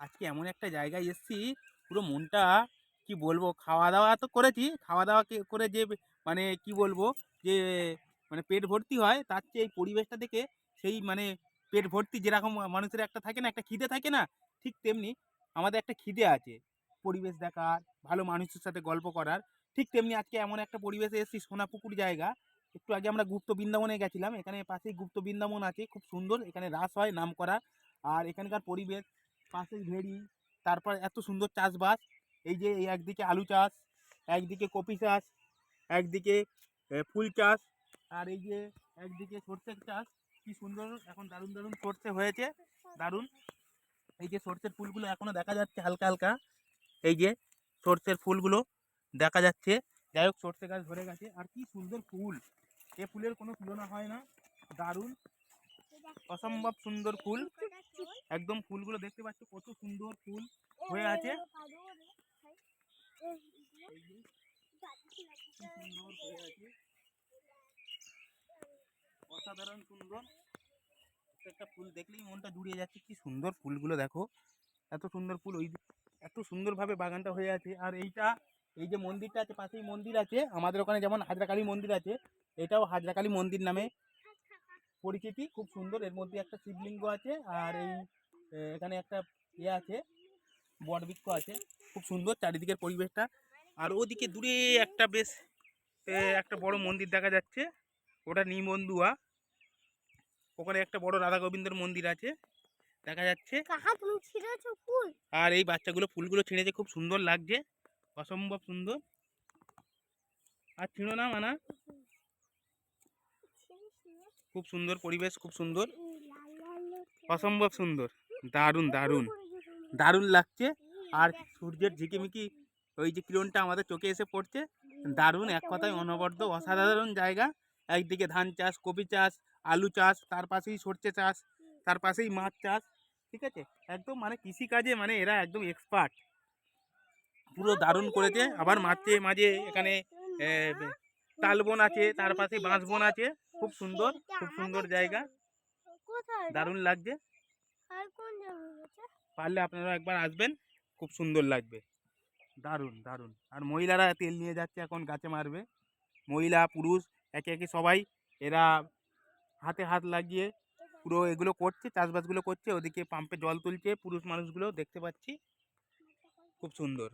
আজকে এমন একটা জায়গায় এসেছি, পুরো মনটা, কি বলব খাওয়া দাওয়া তো করেছি খাওয়া দাওয়া করে যে মানে কি বলব, যে মানে পেট ভর্তি হয়, তার চেয়ে এই পরিবেশটা দেখে সেই মানে পেট ভর্তি যেরকম মানুষের একটা থাকে না, একটা খিদে থাকে না, ঠিক তেমনি আমাদের একটা খিদে আছে। পরিবেশ দেখার, ভালো মানুষের সাথে গল্প করার, ঠিক তেমনি আজকে এমন একটা পরিবেশে এসেছি, সোনাপুকুর জায়গা। একটু আগে আমরা গুপ্ত বৃন্দাবনে গেছিলাম, এখানে পাশেই গুপ্ত বৃন্দাবন আছে, খুব সুন্দর, এখানে রাস হয় নাম করা আর এখানকার পরিবেশ পাশেই ভেড়ি, তারপর এত সুন্দর চাষবাস, এই যে একদিকে আলু চাষ, একদিকে কপি চাষ, একদিকে ফুল চাষ, আর এই যে একদিকে সর্ষের চাষ, কি সুন্দর এখন দারুণ দারুণ সর্ষে হয়েছে, দারুণ। এই যে সর্ষের ফুলগুলো এখনও দেখা যাচ্ছে হালকা হালকা, এই যে সর্ষের ফুলগুলো দেখা যাচ্ছে। যাই হোক, সর্ষে গাছ ধরে গেছে, আর কি সুন্দর ফুল। এ ফুলের কোনো তুলনা হয় না, দারুণ, অসম্ভব সুন্দর ফুল। একদম ফুলগুলো দেখতে পাচ্ছ কত সুন্দর ফুল হয়ে আছে। অসাধারণ সুন্দর। একটা ফুল দেখলেই মনটা জুড়িয়ে যাচ্ছে কি সুন্দর ফুলগুলো দেখো। এত সুন্দর ফুল ওই এত সুন্দরভাবে বাগানটা হয়ে আছে। আর এইটা এই যে মন্দিরটা আছে পাশেই মন্দির আছে। আমাদের ওখানে যেমন হাজরাকালী মন্দির আছে এটাও হাজরাকালী মন্দির নামে। পরিচিতি খুব সুন্দর। এর মধ্যে একটা শিবলিঙ্গ আছে আর এই এখানে একটা ইয়ে আছে বটবৃক্ষ আছে। খুব সুন্দর চারিদিকের পরিবেশটা। আর ওদিকে দূরে একটা বেশ একটা বড় মন্দির দেখা যাচ্ছে। ওটা নিমবন্ধুয়া ওখানে একটা বড় রাধা গোবিন্দর মন্দির আছে দেখা যাচ্ছে। আর এই বাচ্চাগুলো ফুলগুলো ছিঁড়েছে খুব সুন্দর লাগছে। অসম্ভব সুন্দর। আর ছিঁড়ো না মানা? খুব সুন্দর পরিবেশ, খুব সুন্দর। অসম্ভব সুন্দর। দারুণ দারুণ। দারুণ লাগছে। আর সূর্যের ঝিকিমিকি ওই যে কিরণটা আমাদের চোখে এসে পড়ছে। দারুণ, এক কথায় অনবদ্য, অসাধারণ জায়গা। একদিকে ধান চাষ, কপি চাষ, আলু চাষ, তার পাশেই সর্ষে চাষ, তার পাশেই মাছ চাষ, ঠিক আছে? একদম মানে কৃষিকাজে মানে এরা একদম এক্সপার্ট পুরো দারুণ করেছে। আবার মাঝে মাঝে এখানে তালবন আছে তার পাশে বাঁশবন আছে। খুব সুন্দর খুব সুন্দর জায়গা। দারুণ লাগছে। পারলে আপনারা একবার আসবেন খুব সুন্দর লাগবে। দারুণ দারুণ। আর মহিলারা তেল নিয়ে যাচ্ছে এখন গাছে মারবে। মহিলা পুরুষ একে একে সবাই এরা হাতে হাত লাগিয়ে পুরো এগুলো করছে চাষবাসগুলো করছে। ওদিকে পাম্পে জল তুলছে পুরুষ মানুষগুলো দেখতে পাচ্ছি। খুব সুন্দর।